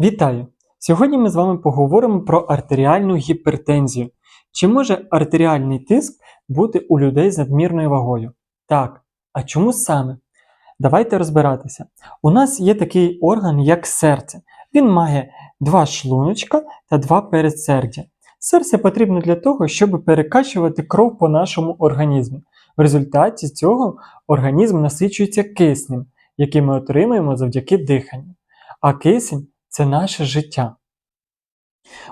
Вітаю! Сьогодні ми з вами поговоримо про артеріальну гіпертензію. Чи може артеріальний тиск бути у людей з надмірною вагою? Так. А чому саме? Давайте розбиратися. У нас є такий орган, як серце. Він має два шлуночка та два передсердя. Серце потрібно для того, щоб перекачувати кров по нашому організму. В результаті цього організм насичується киснем, який ми отримуємо завдяки диханню. А кисень це наше життя.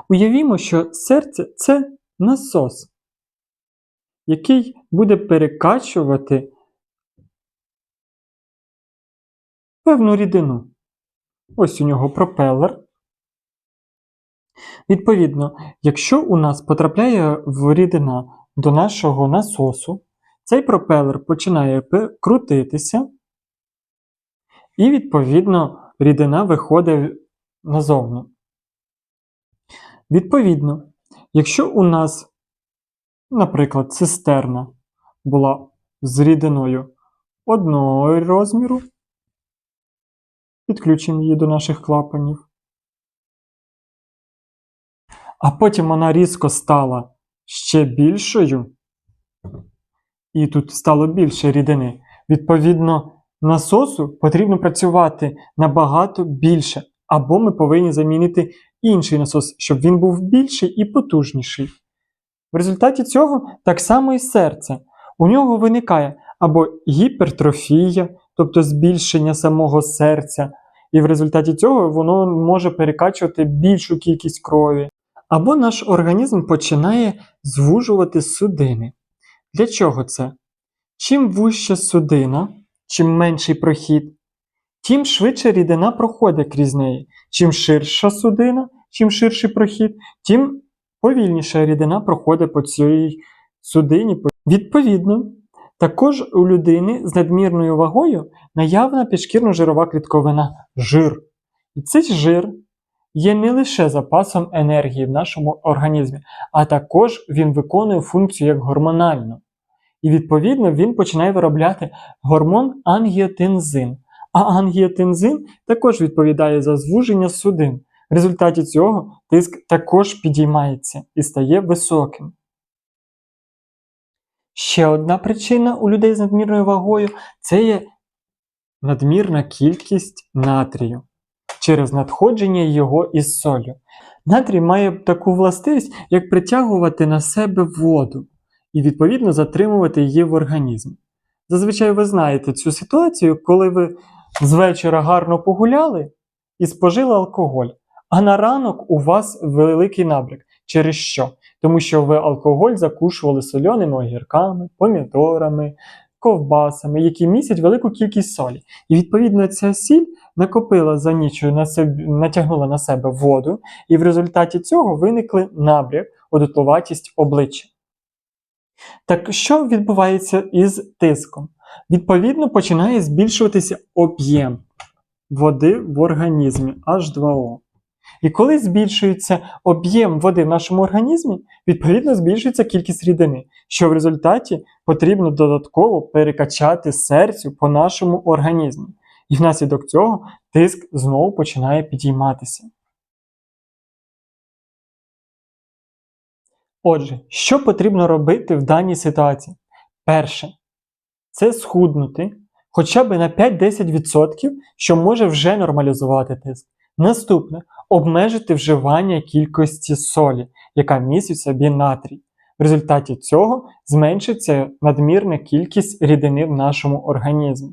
Уявімо, що серце це насос, який буде перекачувати певну рідину. Ось у нього пропелер. Відповідно, якщо у нас потрапляє в рідина до нашого насосу, цей пропелер починає крутитися, і, відповідно, рідина виходить назовні. Відповідно, якщо у нас, наприклад, цистерна була з рідиною одного розміру, підключимо її до наших клапанів, а потім вона різко стала ще більшою, і тут стало більше рідини. Відповідно, насосу потрібно працювати набагато більше, або ми повинні замінити інший насос, щоб він був більший і потужніший. В результаті цього так само і серце. У нього виникає або гіпертрофія, тобто збільшення самого серця, і в результаті цього воно може перекачувати більшу кількість крові. Або наш організм починає звужувати судини. Для чого це? Чим вужча судина, чим менший прохід, тим швидше рідина проходить крізь неї. Чим ширша судина, чим ширший прохід, тим повільніша рідина проходить по цій судині. Відповідно, також у людини з надмірною вагою наявна підшкірно-жирова клітковина жир. І цей жир є не лише запасом енергії в нашому організмі, а також він виконує функцію як гормональну. І відповідно він починає виробляти гормон ангіотензин. А ангіотензин також відповідає за звуження судин. В результаті цього тиск також підіймається і стає високим. Ще одна причина у людей з надмірною вагою це є надмірна кількість натрію через надходження його із солью. Натрій має таку властивість, як притягувати на себе воду і, відповідно, затримувати її в організмі. Зазвичай ви знаєте цю ситуацію, коли ви з вечора гарно погуляли і спожили алкоголь, а на ранок у вас великий набряк. Через що? Тому що ви алкоголь закушували соленими огірками, помідорами, ковбасами, які містять велику кількість солі. І відповідно ця сіль накопила за ніч натягнула на себе воду, і в результаті цього виникли набряк, одутловатість обличчя. Так що відбувається із тиском? Відповідно, починає збільшуватися об'єм води в організмі H2O. І коли збільшується об'єм води в нашому організмі, відповідно збільшується кількість рідини, що в результаті потрібно додатково перекачати серцю по нашому організму. І внаслідок цього тиск знову починає підійматися. Отже, що потрібно робити в даній ситуації? Перше, це схуднути хоча б на 5-10%, що може вже нормалізувати тиск. Наступне обмежити вживання кількості солі, яка містить в собі натрій. В результаті цього зменшиться надмірна кількість рідини в нашому організмі.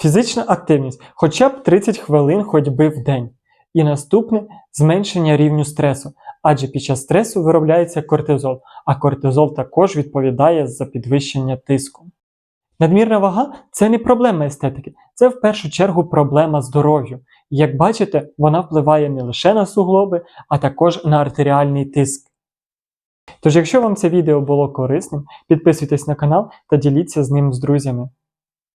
Фізична активність хоча б 30 хвилин ходьби в день. І наступне зменшення рівню стресу, адже під час стресу виробляється кортизол, а кортизол також відповідає за підвищення тиску. Надмірна вага це не проблема естетики, це в першу чергу проблема здоров'ю. Як бачите, вона впливає не лише на суглоби, а також на артеріальний тиск. Тож, якщо вам це відео було корисним, підписуйтесь на канал та діліться з ним з друзями.